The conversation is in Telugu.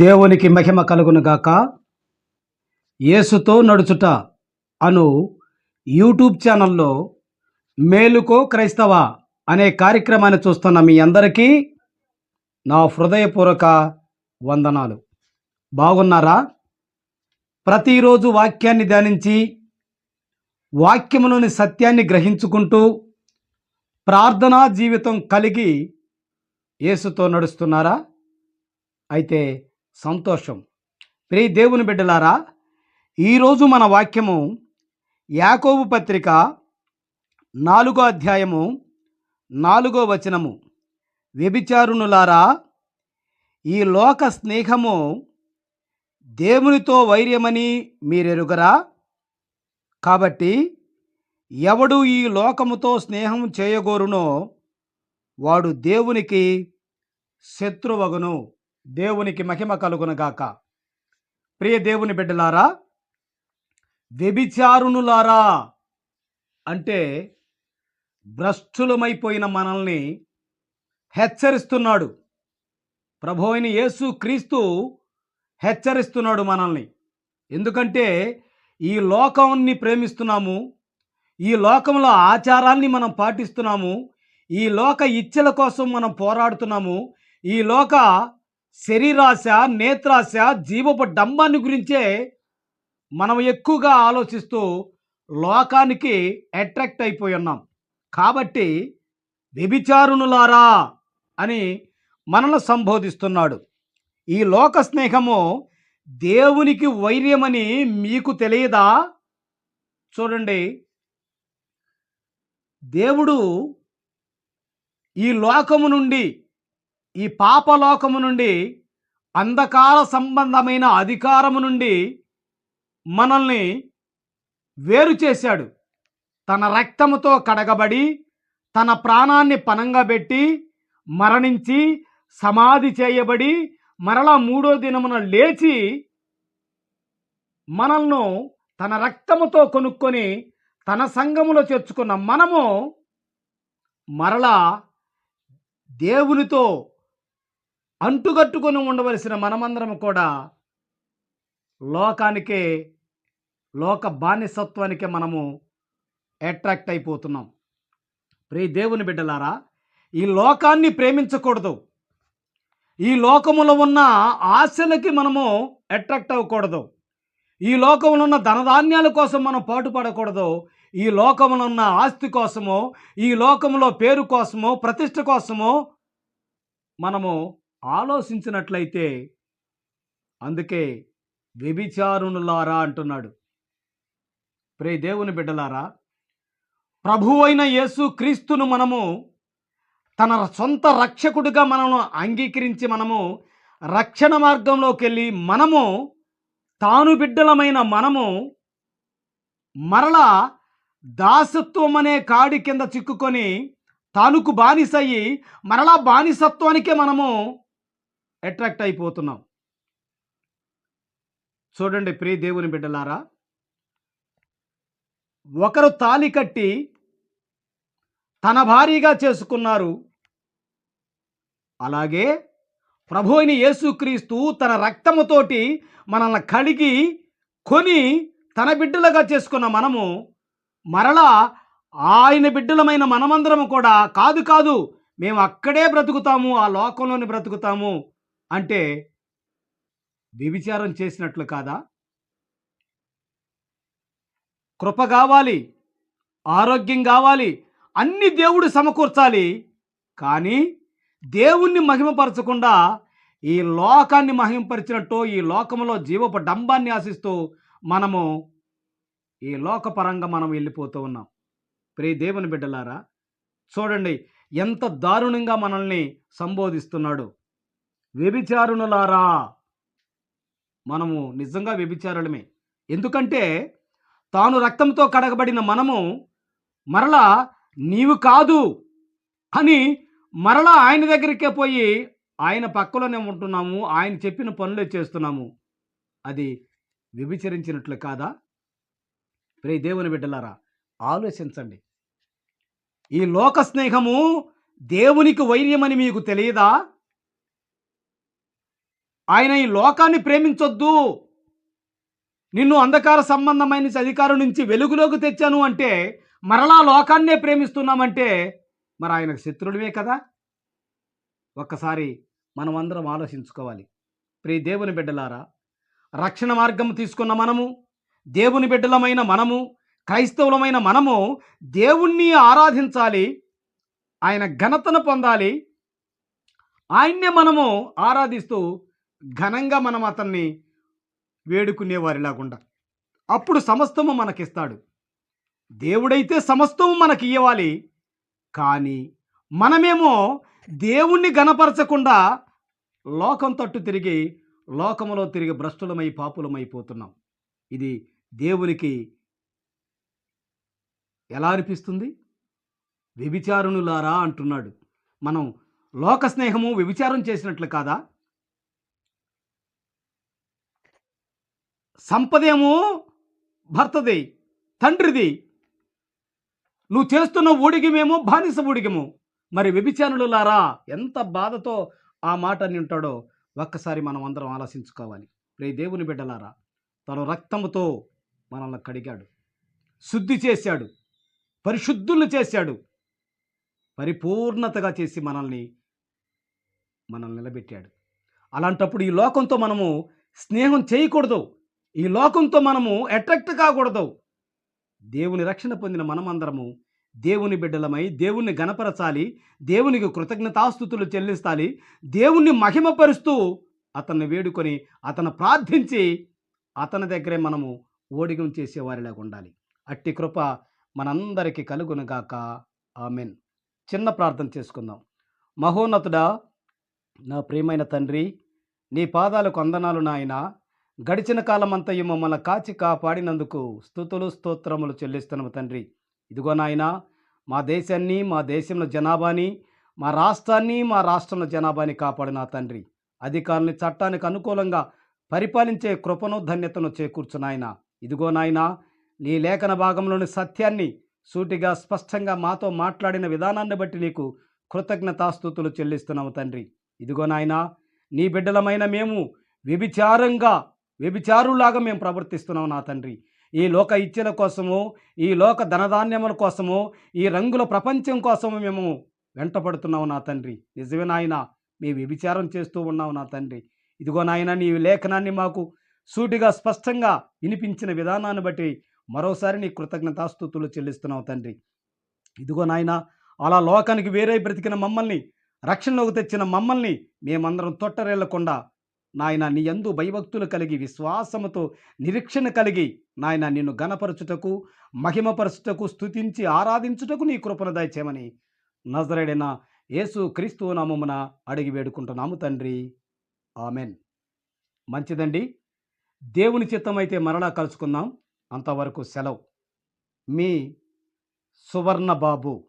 దేవునికి మహిమ కలుగునుగాక. యేసుతో నడుచుట అను యూట్యూబ్ ఛానల్లో మేలుకో క్రైస్తవ అనే కార్యక్రమాన్ని చూస్తున్న మీ అందరికీ నా హృదయపూర్వక వందనాలు. బాగున్నారా? ప్రతిరోజు వాక్యాన్ని ధ్యానించి వాక్యములోని సత్యాన్ని గ్రహించుకుంటూ ప్రార్థనా జీవితం కలిగి యేసుతో నడుస్తున్నారా? అయితే సంతోషం. ప్రియ దేవుని బిడ్డలారా ఈరోజు మన వాక్యము యాకోబు పత్రిక నాలుగో అధ్యాయము నాలుగో వచనము. వ్యభిచారునులారా ఈ లోక స్నేహము దేవునితో వైర్యమని మీరెరుగరా? కాబట్టి ఎవడు ఈ లోకముతో స్నేహం చేయగోరునో వాడు దేవునికి శత్రువగును. దేవునికి మహిమ కలుగునగాక ప్రియ దేవుని బిడ్డలారా వ్యభిచారునులారా అంటే భ్రష్టులమైపోయిన మనల్ని హెచ్చరిస్తున్నాడు. ప్రభు అయిన యేసు క్రీస్తు హెచ్చరిస్తున్నాడు మనల్ని. ఎందుకంటే ఈ లోకాన్ని ప్రేమిస్తున్నాము ఈ లోకంలో ఆచారాన్ని మనం పాటిస్తున్నాము ఈ లోక ఇచ్చల కోసం మనం పోరాడుతున్నాము ఈ లోక శరీరాశ నేత్రాశ జీవపు డంబాన్ని గురించే మనం ఎక్కువగా ఆలోచిస్తూ లోకానికి అట్రాక్ట్ అయిపోయి ఉన్నాం. కాబట్టి వ్యభిచారునులారా అని మనల్ని సంబోధిస్తున్నాడు. ఈ లోక స్నేహము దేవునికి వైర్యమని మీకు తెలియదా? చూడండి. దేవుడు ఈ లోకము నుండి ఈ పాపలోకము నుండి అంధకార సంబంధమైన అధికారము నుండి మనల్ని వేరు చేశాడు. తన రక్తముతో కడగబడి తన ప్రాణాన్ని పనంగా పెట్టి మరణించి సమాధి చేయబడి మరలా మూడో దినమున లేచి మనల్ను తన రక్తముతో కొనుక్కొని తన సంఘములో చేర్చుకున్న మనము మరలా దేవునితో అంటుగట్టుకొని ఉండవలసిన మనమందరం కూడా లోకానికే లోక బానిసత్వానికే మనము అట్రాక్ట్ అయిపోతున్నాం. ప్రియ దేవుని బిడ్డలారా ఈ లోకాన్ని ప్రేమించకూడదు. ఈ లోకములో ఉన్న ఆశలకి మనము అట్రాక్ట్ అవ్వకూడదు. ఈ లోకంలో ఉన్న ధనధాన్యాల కోసం మనం పాటుపడకూడదు. ఈ లోకంలో ఉన్న ఆస్తి కోసమో ఈ లోకంలో పేరు కోసమో ప్రతిష్ట కోసమో మనము ఆలోచించినట్లయితే అందుకే వ్యభిచారునులారా అంటున్నాడు. ప్రే దేవుని బిడ్డలారా ప్రభువైన యేసు క్రీస్తును మనము తన సొంత రక్షకుడిగా మనము అంగీకరించి మనము రక్షణ మార్గంలోకి వెళ్ళి మనము తాను బిడ్డలమైన మనము మరలా దాసత్వం అనే కాడి కింద చిక్కుకొని తానుకు బానిసయ్యి మరలా బానిసత్వానికే మనము అట్రాక్ట్ అయిపోతున్నాం. చూడండి ప్రియ దేవుని బిడ్డలారా ఒకరు తాలి కట్టి తన భారీగా చేసుకున్నారు. అలాగే ప్రభు అయిన యేసుక్రీస్తు తన రక్తముతోటి మనల్ని కడిగి కొని తన బిడ్డలుగా చేసుకున్న మనము మరలా ఆయన బిడ్డలమైన మనమందరము కూడా కాదు కాదు మేము అక్కడే బ్రతుకుతాము ఆ లోకంలోనే బ్రతుకుతాము. అంటే వ్యభిచారం చేసినట్లు కాదా? కృప కావాలి ఆరోగ్యం కావాలి అన్ని దేవుడు సమకూర్చాలి. కానీ దేవుణ్ణి మహిమపరచకుండా ఈ లోకాన్ని మహిమపరిచినట్టు ఈ లోకంలో జీవపు డంబాన్ని ఆశిస్తూ మనము ఈ లోకపరంగా మనం వెళ్ళిపోతూ ఉన్నాం. ప్రియ దేవుని బిడ్డలారా చూడండి ఎంత దారుణంగా మనల్ని సంబోధిస్తున్నాడు. వ్యభిచారునులారా. మనము నిజంగా వ్యభిచారులమే. ఎందుకంటే తాను రక్తంతో కడగబడిన మనము మరలా నీవు కాదు అని మరలా ఆయన దగ్గరికే పోయి ఆయన పక్కలోనే ఉంటున్నాము ఆయన చెప్పిన పనులే చేస్తున్నాము. అది వ్యభిచరించినట్లు కాదా? ప్రే దేవుని బిడ్డలారా ఆలోచించండి. ఈ లోక స్నేహము దేవునికి వైర్యమని మీకు తెలియదా? ఆయన ఈ లోకాన్ని ప్రేమించొద్దు. నిన్ను అంధకార సంబంధమైన అధికారం నుంచి వెలుగులోకి తెచ్చాను అంటే మరలా లోకాన్నే ప్రేమిస్తున్నామంటే మరి ఆయనకు శత్రుడివే కదా. ఒక్కసారి మనం అందరం ఆలోచించుకోవాలి. ప్రియ దేవుని బిడ్డలారా రక్షణ మార్గం తీసుకున్న మనము దేవుని బిడ్డలమైన మనము క్రైస్తవులమైన మనము దేవుణ్ణి ఆరాధించాలి ఆయన ఘనతను పొందాలి ఆయన్నే మనము ఆరాధిస్తూ ఘనంగా మనం అతన్ని వేడుకునేవారిలాగుండా అప్పుడు సమస్తము మనకిస్తాడు. దేవుడైతే సమస్తము మనకి ఇవ్వాలి కానీ మనమేమో దేవుణ్ణి గనపరచకుండా లోకం తట్టు తిరిగి లోకములో తిరిగి భ్రష్టులమై పాపులమైపోతున్నాం ఇది దేవునికి ఎలా అనిపిస్తుంది వ్యభిచారుణులారా అంటున్నాడు. మనం లోక స్నేహము వ్యభిచారం చేసినట్లు కాదా? సంపదేమో భర్తది తండ్రిది. నువ్వు చేస్తున్న ఊడిగమేమో బానిస ఊడిగము. మరి వ్యభిచారులారా ఎంత బాధతో ఆ మాట అని ఉంటాడో ఒక్కసారి మనం అందరం ఆలోచించుకోవాలి. రే దేవుని బిడ్డలారా తను రక్తముతో మనల్ని కడిగాడు. శుద్ధి చేశాడు. పరిశుద్ధులు చేశాడు. పరిపూర్ణతగా చేసి మనల్ని మనల్ని నిలబెట్టాడు. అలాంటప్పుడు ఈ లోకంతో మనము స్నేహం చేయకూడదు. ఈ లోకంతో మనము అట్రాక్ట్ కాకూడదు. దేవుని రక్షణ పొందిన మనమందరము దేవుని బిడ్డలమై దేవుణ్ణి గణపరచాలి దేవునికి కృతజ్ఞతాస్థుతులు చెల్లిస్తాలి దేవుణ్ణి మహిమపరుస్తూ అతన్ని వేడుకొని అతను ప్రార్థించి అతని దగ్గరే మనము ఓడిగం చేసేవారిలాగా ఉండాలి. అట్టి కృప మనందరికీ కలుగునుగాక ఆమెన్. చిన్న ప్రార్థన చేసుకుందాం. మహోన్నతుడా నా ప్రియమైన తండ్రి నీ పాదాలకు అందనాలు నాయనా. గడిచిన కాలమంతయు మమ్మల్ని కాచి కాపాడినందుకు స్థుతులు స్తోత్రములు చెల్లిస్తున్నాము తండ్రి. ఇదిగో నాయన మా దేశాన్ని మా దేశంలో జనాభాని మా రాష్ట్రాన్ని మా రాష్ట్రంలో జనాభాని కాపాడిన తండ్రి. అధికారుని చట్టానికి అనుకూలంగా పరిపాలించే కృపను ధన్యతను చేకూర్చు నాయన. ఇదిగో నాయన నీ లేఖన భాగంలోని సత్యాన్ని సూటిగా స్పష్టంగా మాతో మాట్లాడిన విధానాన్ని బట్టి నీకు కృతజ్ఞతాస్థుతులు చెల్లిస్తున్నాము తండ్రి. ఇదిగో నాయన నీ బిడ్డలమైన మేము వ్యభిచారంగా వ్యభిచారులాగా మేము ప్రవర్తిస్తున్నాం నా తండ్రి. ఈ లోక ఇచ్చల కోసము ఈ లోక ధనధాన్యముల కోసము ఈ రంగుల ప్రపంచం కోసము మేము వెంటపడుతున్నావు నా తండ్రి. నిజమే నాయన మీ వ్యభిచారం చేస్తూ ఉన్నావు నా తండ్రి. ఇదిగో నాయన నీ లేఖనాన్ని మాకు సూటిగా స్పష్టంగా వినిపించిన విధానాన్ని బట్టి మరోసారి నీ కృతజ్ఞతాస్థుతులు చెల్లిస్తున్నావు తండ్రి. ఇదిగో నాయన అలా లోకానికి వేరే బ్రతికిన మమ్మల్ని రక్షణలోకి తెచ్చిన మమ్మల్ని మేమందరం తొట్టరేళ్ళకుండా నాయన నీ యందు భయభక్తులు కలిగి విశ్వాసముతో నిరీక్షణ కలిగి నాయన నిన్ను గణపరచుటకు మహిమపరచుటకు స్థుతించి ఆరాధించుటకు నీ కృపను దయచేమని నజరేడైన యేసు క్రీస్తు నామమున అడిగి వేడుకుంటున్నాము తండ్రి. ఆమెన్. మంచిదండి. దేవుని చిత్తమైతే మరలా కలుసుకుందాం. అంతవరకు సెలవు. మీ సువర్ణ బాబు